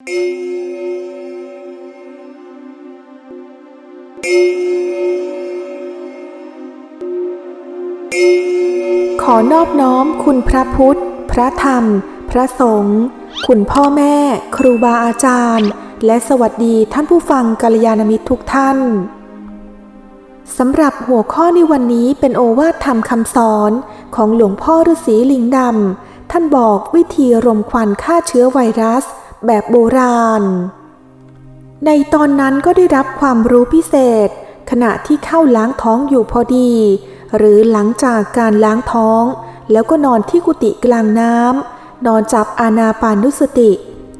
ขอนอบน้อมคุณพระพุทธ พระธรรม พระสงฆ์คุณพ่อแม่ ครูบาอาจารย์ และสวัสดีท่านผู้ฟังกัลยาณมิตรทุกท่านสำหรับหัวข้อในวันนี้เป็นโอวาทธรรมคำสอนของหลวงพ่อฤาษีลิงดำท่านบอกวิธีรมควันฆ่าเชื้อไวรัส แบบโบราณ ในตอนนั้นก็ได้รับความรู้พิเศษ ขณะที่เข้าล้างท้องอยู่พอดี หรือหลังจากการล้างท้อง แล้วก็นอนที่กุฏิกลางน้ำนอนจับอานาปานุสติ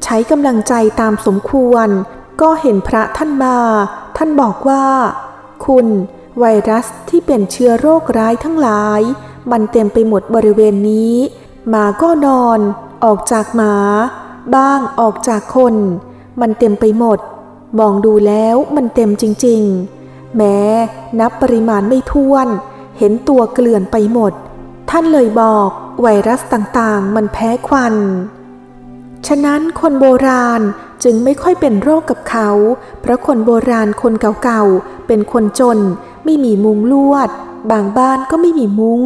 ใช้กำลังใจตามสมควร ก็เห็นพระท่านมา ท่านบอกว่า คุณ ไวรัสที่เป็นเชื้อโรคร้ายทั้งหลาย มันเต็มไปหมดบริเวณนี้หมาก็นอน ออกจากหมา บ้างออกจากคน มันเต็มไปหมด มองดูแล้วมันเต็มจริง ๆ แม้นับปริมาณไม่ถ้วน เห็นตัวเกลื่อนไปหมด ท่านเลยบอกไวรัสต่างๆ มันแพ้ควัน ฉะนั้นคนโบราณจึงไม่ค่อยเป็นโรคกับเขา เพราะคนโบราณคนเก่าๆ เป็นคนจน ไม่มีมุงลวด บางบ้านก็ไม่มีมุง้ง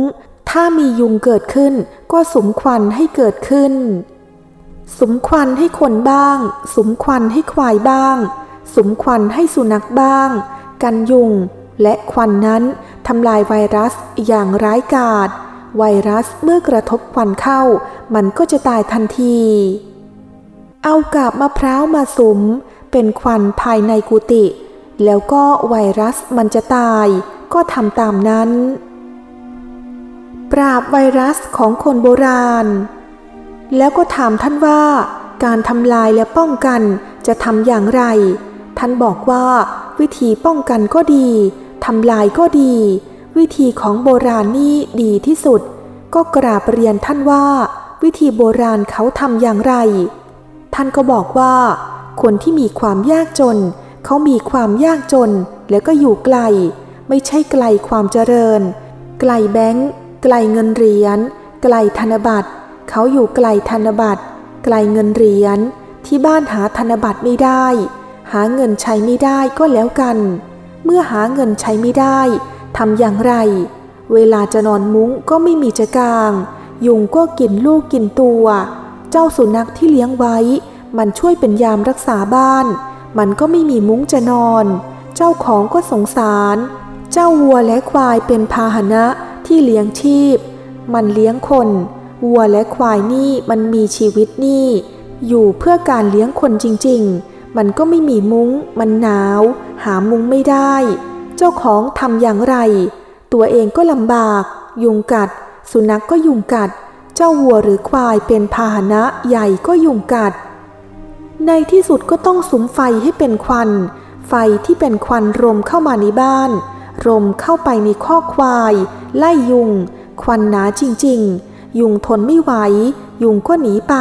ถ้ามียุงเกิดขึ้นก็สมควันให้เกิดขึ้น สุมควันให้คนบ้างสุมควันให้ควายบ้างสุมควันให้สุนัขบ้าง กันยุง และควันนั้นทำลายไวรัสอย่างร้ายกาจ ไวรัสเมื่อกระทบควันเข้า มันก็จะตายทันที เอากาบมะพร้าวมาสุมเป็นควันภายในกุฏิแล้วก็ไวรัสมันจะตาย ก็ทำตามนั้น ปราบไวรัสของคนโบราณ แล้วก็ถามท่านว่า การทำลายและป้องกันจะทำอย่างไร ท่านบอกว่าวิธีป้องกันก็ดีทำลายก็ดี วิธีของโบราณนี่ดีที่สุด ก็กราบเรียนท่านว่า วิธีโบราณเขาทำอย่างไร ท่านก็บอกว่า คนที่มีความยากจน เขามีความยากจน แล้วก็อยู่ไกล ไม่ใช่ไกลความเจริญ ไกลแบงก์ไกลเงินเหรียญไกลธนบัตร เขาอยู่ไกลธนบัตร ไกลเงินเหรียญที่บ้านหาธนบัตรไม่ได้ หาเงินใช้ไม่ได้ก็แล้วกัน เมื่อหาเงินใช้ไม่ได้ทำอย่างไร เวลาจะนอนมุ้งก็ไม่มีจะกาง ยุงก็กินลูกกินตัว เจ้าสุนัขที่เลี้ยงไว้ มันช่วยเป็นยามรักษาบ้าน มันก็ไม่มีมุ้งจะนอน เจ้าของก็สงสาร เจ้าวัวและควายเป็นพาหนะที่เลี้ยงชีพ มันเลี้ยงคน วัวและควายนี่มันมีชีวิตนี่ อยู่เพื่อการเลี้ยงคนจริงๆ มันก็ไม่มีมุง้ง มันหนาว หามุ้งไม่ได้ เจ้าของทำอย่างไร ตัวเองก็ลำบาก ยุงกัด สุนัขกก็ยุงกัด เจ้าวัวหรือควายเป็นพาหนะใหญ่ก็ยุงกัด ในที่สุดก็ต้องสุมไฟให้เป็นควัน ไฟที่เป็นควันรมเข้ามาในบ้าน รมเข้าไปในข้อควาย ไล่ยุง ควันหนาจริง ๆ ยุงทนไม่ไหว ยุงก็หนีไป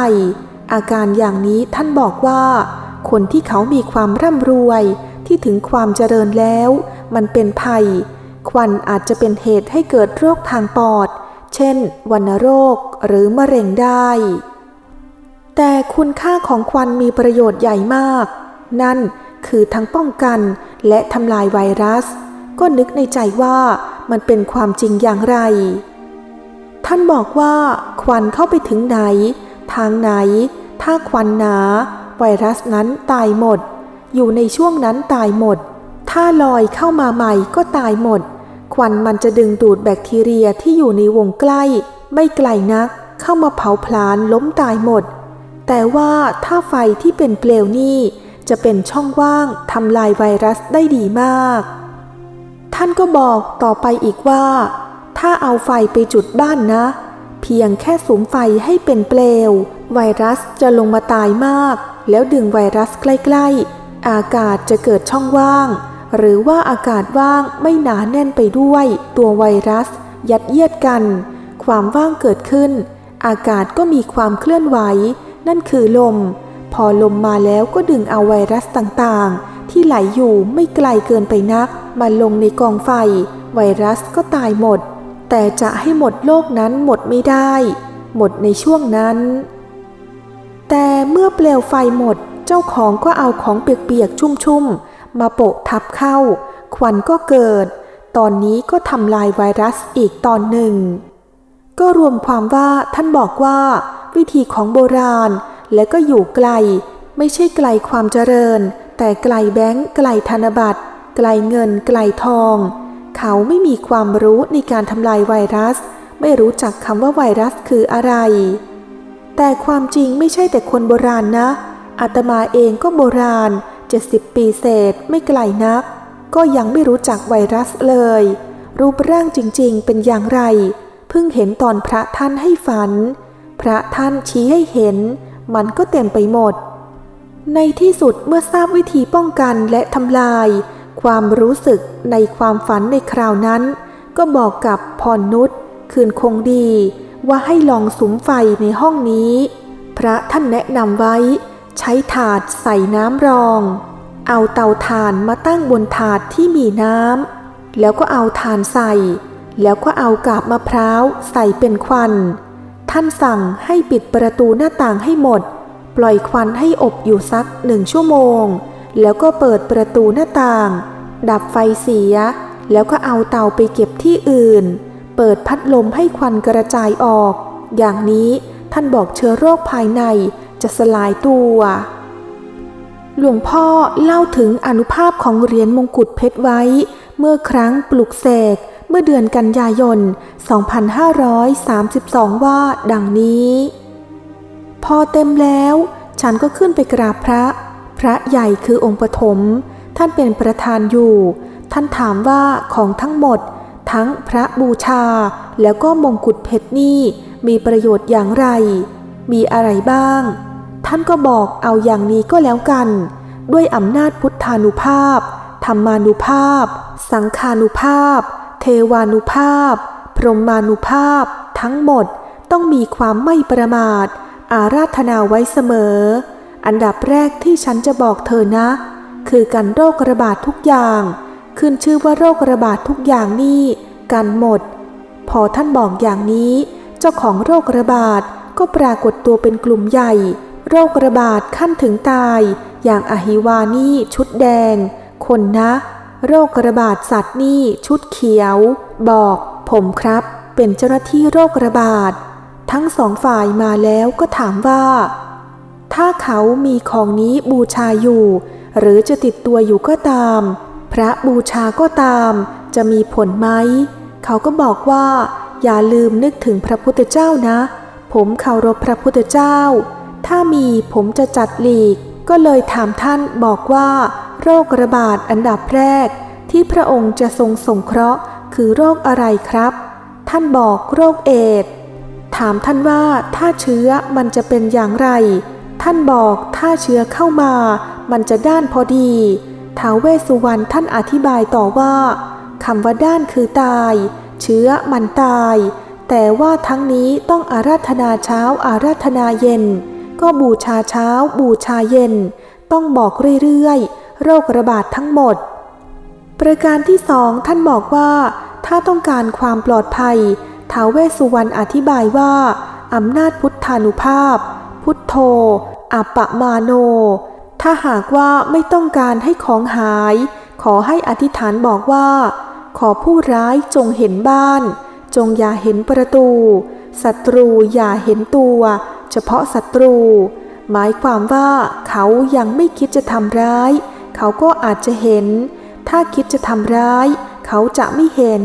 อาการอย่างนี้ท่านบอกว่า คนที่เขามีความร่ำรวย ที่ถึงความเจริญแล้ว มันเป็นภัย ควันอาจจะเป็นเหตุให้เกิดโรคทางปอด เช่น วัณโรคหรือมะเร็งได้ แต่คุณค่าของควันมีประโยชน์ใหญ่มาก นั่นคือทั้งป้องกันและทำลายไวรัส ก็นึกในใจว่ามันเป็นความจริงอย่างไร ท่านบอกว่าควันเข้าไปถึงไหน ทางไหน ถ้าควันหนา ไวรัสนั้นตายหมด อยู่ในช่วงนั้นตายหมด ถ้าลอยเข้ามาใหม่ก็ตายหมด ควันมันจะดึงดูดแบคทีเรียที่อยู่ในวงใกล้ ไม่ไกลนัก เข้ามาเผาผลาญล้มตายหมด แต่ว่าถ้าไฟที่เป็นเปลวนี่ จะเป็นช่องว่างทำลายไวรัสได้ดีมาก ท่านก็บอกต่อไปอีกว่า ถ้าเอาไฟไปจุดบ้านนะ เพียงแค่สุมไฟให้เป็นเปลว ไวรัสจะลงมาตายมาก แล้วดึงไวรัสใกล้ ๆ อากาศจะเกิดช่องว่าง หรือว่าอากาศว่างไม่หนาแน่นไปด้วย ตัวไวรัส ยัดเยียดกัน ความว่างเกิดขึ้น อากาศก็มีความเคลื่อนไหว นั่นคือลม พอลมมาแล้วก็ดึงเอาไวรัสต่างๆที่ไหลอยู่ไม่ไกลเกินไปนักมาลงในกองไฟ ไวรัสก็ตายหมด แต่จะให้หมดโลกนั้นหมดไม่ได้ หมดในช่วงนั้น แต่เมื่อเปลวไฟหมดเจ้าของก็เอาของเปียกๆชุ่มๆ มาโปะทับเข้า ควันก็เกิด ตอนนี้ก็ทำลายไวรัสอีกตอนหนึ่ง ก็รวมความว่าท่านบอกว่า วิธีของโบราณ และก็อยู่ไกล ไม่ใช่ไกลความเจริญ แต่ไกลแบงก์ไกลธนบัตรไกลเงินไกลทอง เขาไม่มีความรู้ในการทำลายไวรัส ไม่รู้จักคำว่าไวรัสคืออะไร แต่ความจริงไม่ใช่แต่คนโบราณนะ อาตมาเองก็โบราณ 70 ปีเศษไม่ไกลนัก ก็ยังไม่รู้จักไวรัสเลย รูปร่างจริงๆ เป็นอย่างไร เพิ่งเห็นตอนพระท่านให้ฝัน พระท่านชี้ให้เห็น มันก็เต็มไปหมด ในที่สุดเมื่อทราบวิธีป้องกันและทำลาย ความรู้สึกในความฝันในคราวนั้น ก็บอกกับพรนุชคืนคงดีว่าให้ลองสุมไฟในห้องนี้ พระท่านแนะนำไว้ ใช้ถาดใส่น้ำรอง เอาเตาถ่านมาตั้งบนถาดที่มีน้ำแล้วก็เอาถ่านใส่ แล้วก็เอากาบมะพร้าวใส่เป็นควัน ท่านสั่งให้ปิดประตูหน้าต่างให้หมด ปล่อยควันให้อบอยู่สักหนึ่งชั่วโมง แล้วก็เปิดประตูหน้าต่าง ดับไฟเสีย แล้วก็เอาเตาไปเก็บที่อื่น เปิดพัดลมให้ควันกระจายออก อย่างนี้ท่านบอกเชื้อโรคภายในจะสลายตัว หลวงพ่อเล่าถึงอนุภาพของเหรียญมงกุฎเพชรไว้ เมื่อครั้งปลุกเสกเมื่อเดือนกันยายน 2532 ว่าดังนี้ พอเต็มแล้ว ฉันก็ขึ้นไปกราบพระ ระใหญ่คือองค์ปฐมท่านเป็นประธานอยู่ ท่านถามว่าของทั้งหมด ทั้งพระบูชา แล้วก็มงกุฎเพชรนี่มีประโยชน์อย่างไร มีอะไรบ้าง ท่านก็บอกเอาอย่างนี้ก็แล้วกัน ด้วยอำนาจพุทธานุภาพ ธรรมานุภาพ สังคานุภาพ เทวานุภาพ พรหมานุภาพ ทั้งหมดต้องมีความไม่ประมาท อาราธนาไว้เสมอ อันดับแรกที่ฉันจะบอกเธอนะ คือการโรคระบาดทุกอย่าง ขึ้นชื่อว่าโรคระบาดทุกอย่างนี่กันหมด พอท่านบอกอย่างนี้ เจ้าของโรคระบาดก็ปรากฏตัวเป็นกลุ่มใหญ่ โรคระบาดขั้นถึงตาย อย่างอหิวานี่ชุดแดง คนนะ โรคระบาดสัตว์นี่ชุดเขียว บอก ผมครับ เป็นเจ้าหน้าที่โรคระบาด ทั้งสองฝ่ายมาแล้วก็ถามว่า ถ้าเขามีของนี้บูชาอยู่ หรือจะติดตัวอยู่ก็ตาม พระบูชาก็ตาม จะมีผลไหม เขาก็บอกว่า อย่าลืมนึกถึงพระพุทธเจ้านะ ผมเคารพพระพุทธเจ้า ถ้ามีผมจะจัดหลีก ก็เลยถามท่านบอกว่า โรคระบาดอันดับแรก ที่พระองค์จะทรงสงเคราะห์ คือโรคอะไรครับ ท่านบอกโรคเอดส์ถามท่านว่าถ้าเชื้อมันจะเป็นอย่างไร ท่านบอกถ้าเชื้อเข้ามา มันจะด้านพอดีท้าวเวสสุวรรณท่านอธิบายต่อว่าคำว่าด้านคือตาย เชื้อมันตาย แต่ว่าทั้งนี้ต้องอาราธนาเช้าอาราธนาเย็น ก็บูชาเช้า บูชาเย็น ต้องบอกเรื่อยๆ โรคระบาดทั้งหมด ประการที่สองท่านบอกว่า ถ้าต้องการความปลอดภัยท้าวเวสสุวรรณอธิบายว่าอำนาจพุทธานุภาพ พุทโธ อัปปะมาโน ถ้าหากว่าไม่ต้องการให้ของหาย ขอให้อธิษฐานบอกว่า ขอผู้ร้ายจงเห็นบ้าน จงอย่าเห็นประตู ศัตรูอย่าเห็นตัว เฉพาะศัตรู หมายความว่าเขายังไม่คิดจะทำร้าย เขาก็อาจจะเห็น ถ้าคิดจะทำร้าย เขาจะไม่เห็น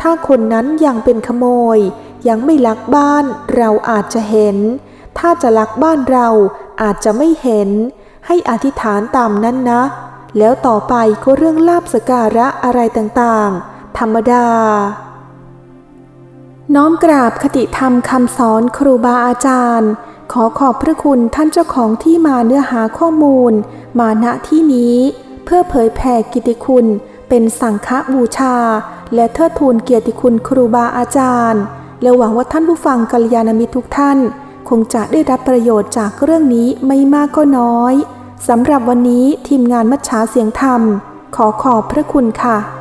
ถ้าคนนั้นยังเป็นขโมย ยังไม่ลักบ้านเราอาจจะเห็นถ้าจะลักบ้านเรา อาจจะไม่เห็น ให้อธิษฐานตามนั้นนะ แล้วต่อไปก็เรื่องลาบสการะอะไรต่างๆ ธรรมดา น้อมกราบคติธรรมคำสอนครูบาอาจารย์ ขอขอบพระคุณท่านเจ้าของที่มาเนื้อหาข้อมูล มาณที่นี้ เพื่อเผยแผ่กิตติคุณ เป็นสังฆบูชา และเทิดทูนเกียรติคุณครูบาอาจารย์และหวังว่าท่านผู้ฟังกัลยาณมิตรทุกท่าน คงจะได้รับประโยชน์จากเรื่องนี้ไม่มากก็น้อยสำหรับวันนี้ทีมงานมัชชาเสียงธรรม ขอขอบพระคุณค่ะ